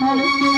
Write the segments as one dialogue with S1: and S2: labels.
S1: ভালো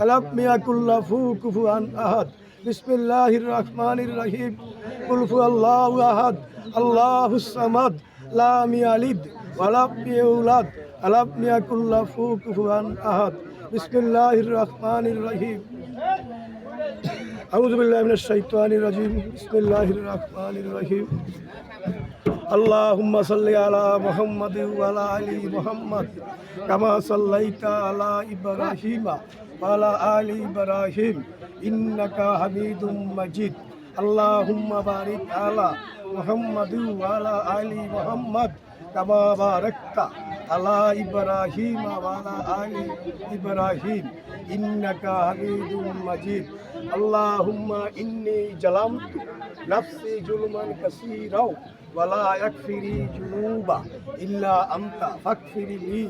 S1: ولم يكن له كفوا أحد بسم الله الرحمن الرحيم قل هو الله أحد الله الصمد لم يلد ولم يولد ولم يكن له كفوا أحد بسم الله الرحمن আউজবিল্লাহিম বিসমিল্লাহিম আল্লাহুম্মা সাল্লি আলা মুহাম্মাদ আলা আলি মুহাম্মদ, কামা সাল্লাইতা আলা ইব্রাহিম আলা আলি ইব্রাহিম, ইন্নাকা হামিদুম মাজিদ। আল্লাহুম্মা বারিক আলা মুহাম্মাদ আলা আলি মুহাম্মদ, কামা বারাকতা على إبراهيم وعلى آل إبراهيم إنك حميد مجيد. اللهم إني جلمت نفسي جلما كثيرا ولا يكفري جنوبا إلا أنت فاكفر لي.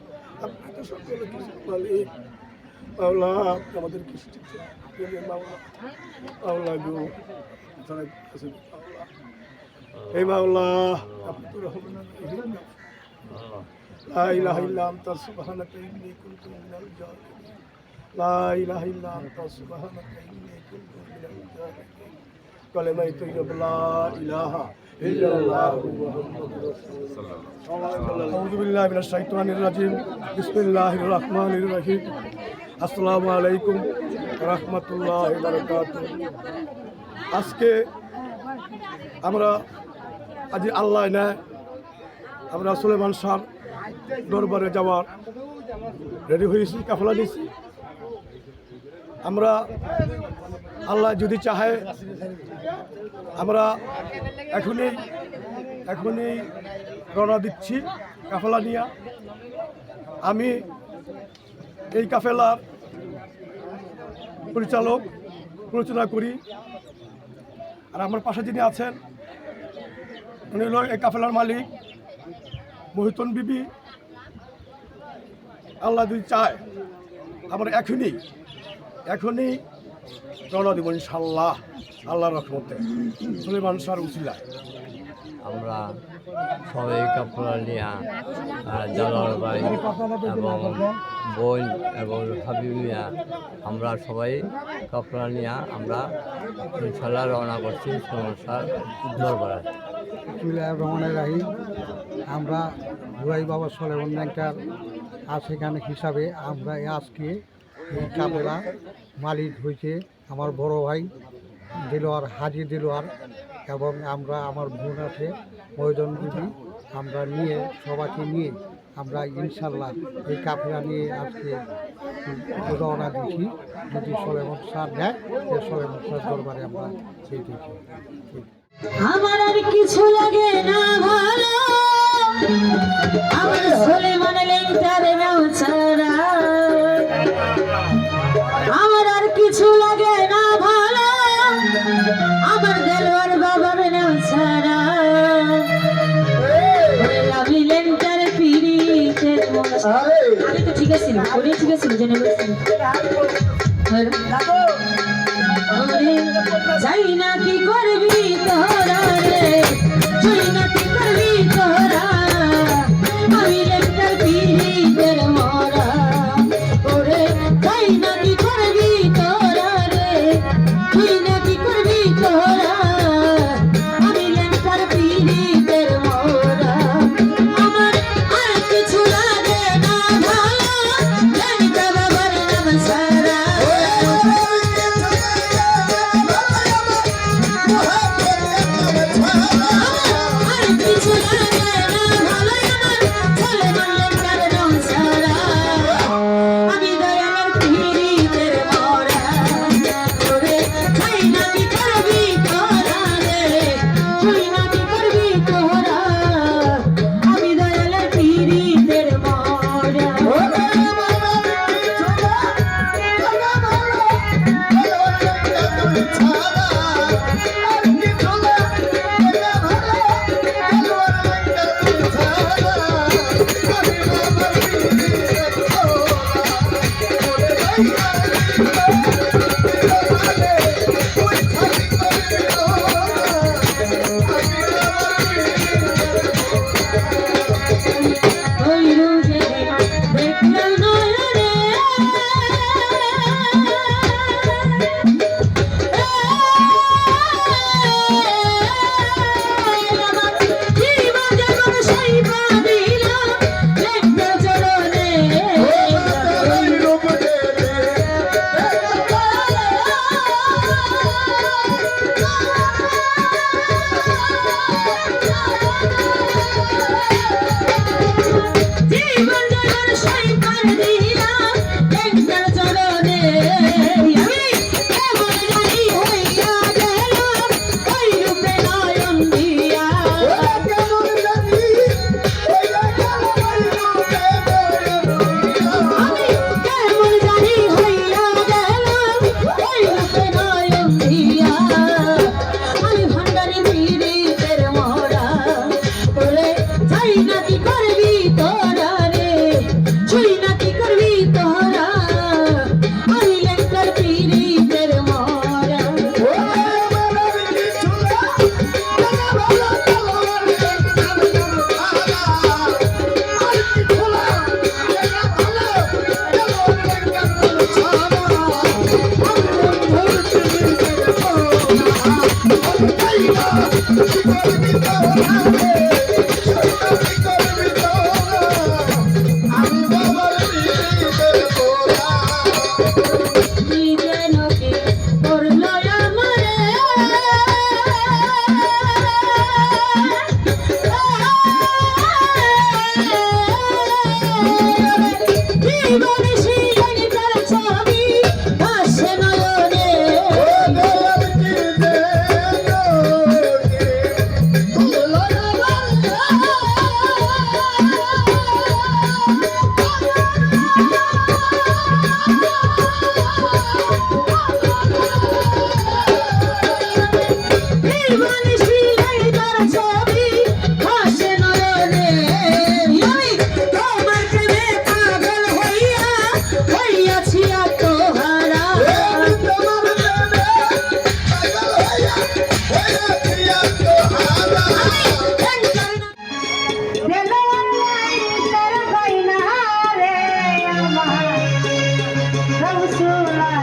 S1: তো সকল কিছু মালিক মাওলা আপনি আমাদের কিছু মাওলা মাওলা গো যারা আছে মাওলা হে মাওলা আপনি তো রহমান রহিম لا إله إلا أنت سبحانك إني كنت من الجاهلين لا إله إلا أنت سبحانك إني كنت من الجاهلين কলেমাই তৈয়বলা ইলাহা আসসালামু আলাইকুম রহমতুল্লাহ আজকে আমরা আজ আল্লাহ নেয় আমরা সুলেমান শাহ দরবারে যাওয়ার রেডি হয়েছি, কাফলা নিয়েছি। আমরা আল্লাহ যদি চাহে, আমরা এখনই এখনই রওনা দিচ্ছি কাফেলা নিয়ে। আমি এই কাফেলার পরিচালক প্ররোচনা করি। আর আমার পাশে যিনি আছেন, উনি হল এই কাফেলার মালিক, মহিতন বিবি। আল্লাহ যদি চায়, আমরা এখনই এখনই রওনা দিব ইনশাল্লাহ আল্লাহর রহমতে। সুলেমান সার উচিলা।
S2: আমরা সবাই কাপড় নিয়া জালাল ভাই এবং বোন এবং হাবিব মিয়া আমরা সবাই কাপড় নিয়া আমরা ইনশাল্লাহ রওনা করছি সমস্যার দরবারে।
S3: বিসমিল্লাহ রহমানের রাহিম। আমরা দুয়াই বাবা সলেমন ব্যাংকার সেখানে হিসাবে আমরা আজকে এই কাপেলা মালিক হয়েছে আমার বড় ভাই, দিলোয়ার, হাজি দিলোয়ার, এবং আমরা, আমার বোন আছে ময়দন দিদি। আমরা নিয়ে, সবাইকে নিয়ে আমরা ইনশাল্লাহ এই কাপড়া নিয়ে আজকে রওনা দিচ্ছি যদি সলেমন স্যার দেয় সে সলেমন স্যার দরবারে আমরা সেই দিচ্ছি
S4: আমার আর কিছু লাগে না ভালো। আমার সোলে মানে লেন্টার নাও ছাড়া। গেছিল ওরে ঠিক গেছিল জেনে হ্যাঁ। মানে, গেছিল যাই না কি করে Amén. Thank you. so alive.